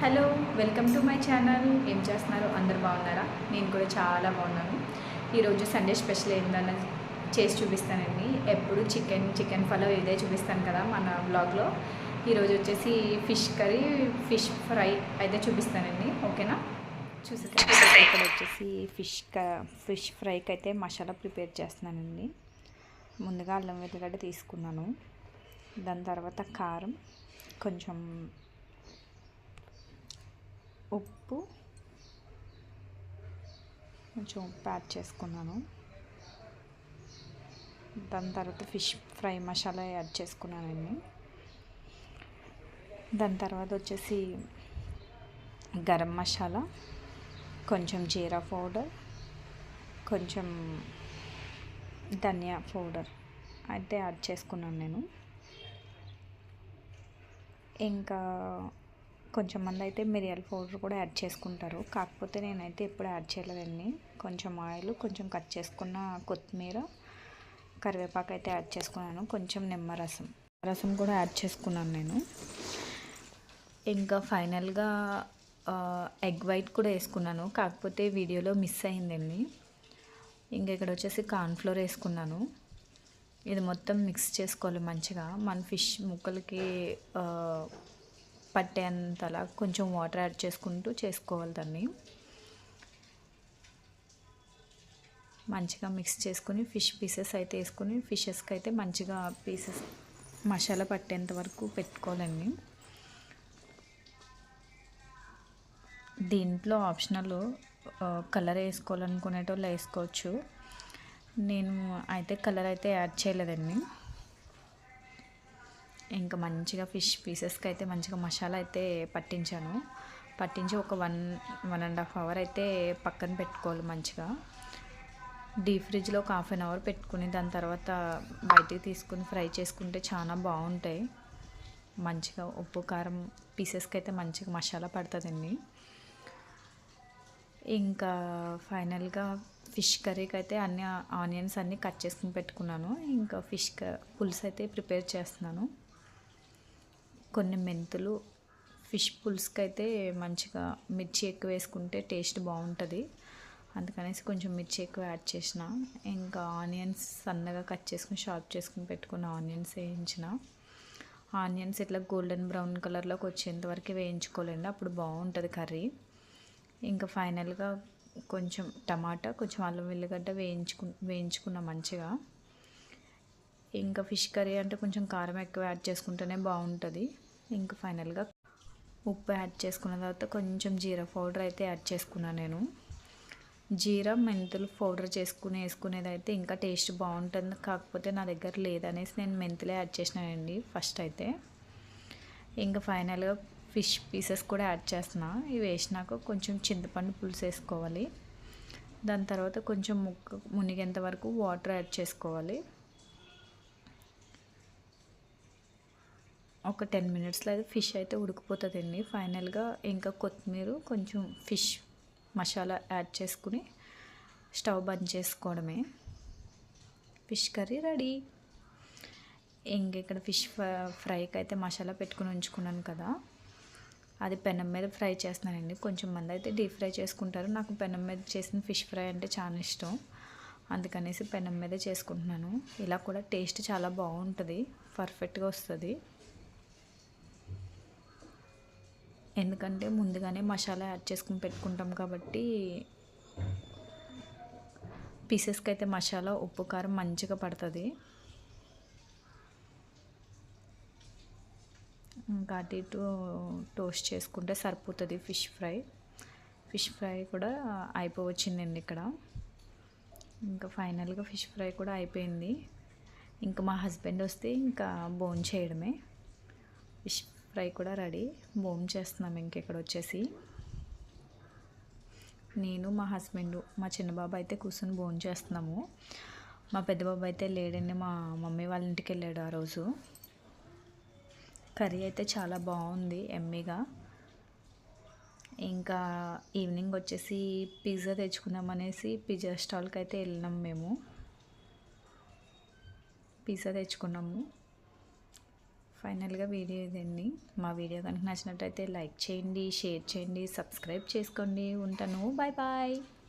Hello welcome to my channel. ఏం చేస్తున్నారు? అందరు బాగున్నారా? నేను కూడా చాలా బాగున్నాను. ఈరోజు సండే స్పెషల్ ఏంటన్న చేసి చూపిస్తానండి. ఎప్పుడు చికెన్ చికెన్ పలావ్ ఇదే చూపిస్తాను కదా మన బ్లాగ్లో ఈరోజు వచ్చేసి ఫిష్ కర్రీ ఫిష్ ఫ్రై అయితే చూపిస్తానండి. ఓకేనా? చూసి ఇక్కడ వచ్చేసి ఫిష్ క ఫిష్ ఫ్రైకి అయితే మసాలా ప్రిపేర్ చేస్తున్నానండి. ముందుగా అల్లం వెల్లిగడ్డ తీసుకున్నాను. దాని తర్వాత కారం కొంచెం ఉప్పు. కొంచెం ఉప్పు యాడ్ చేసుకున్నాను. దాని తర్వాత ఫిష్ ఫ్రై మసాలా యాడ్ చేసుకున్నానండి దాని తర్వాత వచ్చేసి గరం మసాలా కొంచెం జీరా పౌడర్ కొంచెం ధనియా పౌడర్ అయితే యాడ్ చేసుకున్నాను నేను. ఇంకా కొంచెం మంది అయితే మిరియాల పౌడర్ కూడా యాడ్ చేసుకుంటారు. కాకపోతే నేనైతే ఎప్పుడు యాడ్ చేయలేదండి. కొంచెం ఆయిల్ కొంచెం కట్ చేసుకున్న కొత్తిమీర కరివేపాకు అయితే యాడ్ చేసుకున్నాను. కొంచెం నిమ్మరసం. రసం కూడా యాడ్ చేసుకున్నాను నేను. ఇంకా ఫైనల్గా ఎగ్ వైట్ కూడా వేసుకున్నాను. కాకపోతే వీడియోలో మిస్ అయిందండి. ఇంకా ఇక్కడ వచ్చేసి కార్న్ఫ్లోర్ వేసుకున్నాను. ఇది మొత్తం మిక్స్ చేసుకోవాలి మంచిగా. మన ఫిష్ ముక్కలకి పట్టేంతలా కొంచెం వాటర్ యాడ్ చేసుకుంటూ చేసుకోవాలి దాన్ని. మంచిగా మిక్స్ చేసుకుని ఫిష్ పీసెస్ అయితే వేసుకుని ఫిషెస్కి అయితే మంచిగా పీసెస్ మసాలా పట్టేంత వరకు పెట్టుకోవాలండి. దీంట్లో ఆప్షనల్ కలర్ వేసుకోవాలనుకునేటోళ్ళు వేసుకోవచ్చు. నేను అయితే కలర్ అయితే యాడ్ చేయలేదండి. ఇంకా మంచిగా ఫిష్ పీసెస్కి అయితే మంచిగా మసాలా అయితే పట్టించాను. పట్టించి ఒక one one and half hour అయితే పక్కన పెట్టుకోవాలి మంచిగా. డీప్ ఫ్రిడ్జ్లో ఒక హాఫ్ అన్ అవర్ పెట్టుకుని దాని తర్వాత బయటికి తీసుకుని ఫ్రై చేసుకుంటే చాలా బాగుంటాయి. మంచిగా ఉప్పు కారం పీసెస్కి అయితే మంచిగా మసాలా పడుతుందండి ఇంకా ఫైనల్గా ఫిష్ కర్రీకి అయితే అన్ని ఆనియన్స్ అన్నీ కట్ చేసుకుని పెట్టుకున్నాను. ఇంకా ఫిష్ పులుసు అయితే ప్రిపేర్ చేస్తున్నాను. కొన్ని మెంతులు ఫిష్ పులుసుకి అయితే మంచిగా మిర్చి ఎక్కువ వేసుకుంటే టేస్ట్ బాగుంటుంది. అందుకనేసి కొంచెం మిర్చి ఎక్కువ యాడ్ చేసిన. ఇంకా ఆనియన్స్ సన్నగా కట్ చేసుకుని షార్ప్ చేసుకుని పెట్టుకున్న ఆనియన్స్ వేయించిన. ఆనియన్స్ ఇట్లా గోల్డెన్ బ్రౌన్ కలర్లోకి వచ్చేంత వరకు వేయించుకోలేండి అప్పుడు బాగుంటుంది కర్రీ. ఇంకా ఫైనల్గా కొంచెం టమాటా కొంచెం అల్లం వెల్లిగడ్డ వేయించుకు వేయించుకున్న మంచిగా. ఇంకా ఫిష్ కర్రీ అంటే కొంచెం కారం ఎక్కువ యాడ్ చేసుకుంటేనే బాగుంటుంది. ఇంకా ఫైనల్గా ఉప్పు యాడ్ చేసుకున్న తర్వాత కొంచెం జీరా పౌడర్ అయితే యాడ్ చేసుకున్నాను నేను. జీరా మెంతులు పౌడర్ చేసుకుని వేసుకునేది అయితే ఇంకా టేస్ట్ బాగుంటుంది. కాకపోతే నా దగ్గర లేదనేసి నేను మెంతులే యాడ్ చేసినానండి ఫస్ట్ అయితే. ఇంకా ఫైనల్గా ఫిష్ పీసెస్ కూడా యాడ్ చేస్తున్నా. ఇవి వేసినాక కొంచెం చింతపండు పులుసు వేసుకోవాలి. దాని తర్వాత కొంచెం ముక్క మునిగేంత వరకు వాటర్ యాడ్ చేసుకోవాలి. ఒక టెన్ మినిట్స్లో అయితే ఫిష్ అయితే ఉడికిపోతుందండి. ఫైనల్గా ఇంకా కొత్తిమీర కొంచెం ఫిష్ మసాలా యాడ్ చేసుకుని స్టవ్ బంద్ చేసుకోవడమే. Fish curry ready. ఇంక ఇక్కడ ఫిష్ ఫ్రైకి అయితే మసాలా పెట్టుకుని ఉంచుకున్నాను కదా. అది పెనం మీద ఫ్రై చేస్తున్నానండి. కొంచెం మంది అయితే డీప్ ఫ్రై చేసుకుంటారు. నాకు పెనం మీద చేసిన ఫిష్ ఫ్రై అంటే చాలా ఇష్టం. అందుకనేసి పెనం మీద చేసుకుంటున్నాను. ఇలా కూడా టేస్ట్ చాలా బాగుంటుంది. పర్ఫెక్ట్గా వస్తుంది. ఎందుకంటే ముందుగానే మసాలా యాడ్ చేసుకుని పెట్టుకుంటాం కాబట్టి పీసెస్కి అయితే మసాలా ఉప్పు కారం మంచిగా పడుతుంది. ఇంకా అటు ఇటు టోస్ట్ చేసుకుంటే సరిపోతుంది ఫిష్ ఫ్రై. ఫిష్ ఫ్రై కూడా అయిపోవచ్చిందండి ఇక్కడ. ఇంకా ఫైనల్గా ఫిష్ ఫ్రై కూడా అయిపోయింది. ఇంకా మా హస్బెండ్ వస్తే ఇంకా బోన్ చేయడమే. ఫిష్ ఫ్రై కూడా రెడీ. బోమ్ చేస్తున్నాం ఇంకెక్కడ వచ్చేసి. నేను మా హస్బెండ్ మా చిన్న బాబు అయితే కూర్చొని బోన్ చేస్తున్నాము. మా పెద్ద బాబు అయితే లేడండి మా మమ్మీ వాళ్ళ ఇంటికి వెళ్ళాడు ఆ రోజు. కర్రీ అయితే చాలా బాగుంది ఎమ్మీగా. ఇంకా ఈవినింగ్ వచ్చేసి పిజ్జా తెచ్చుకుందాం అనేసి పిజ్జా స్టాల్కి అయితే వెళ్ళినాం మేము. పిజ్జా తెచ్చుకున్నాము. ఫైనల్గా వీడియో ఇదండి. మా వీడియో కనుక నచ్చినట్టయితే లైక్ చేయండి షేర్ చేయండి సబ్స్క్రైబ్ చేసుకోండి. ఉంటాను. Bye bye.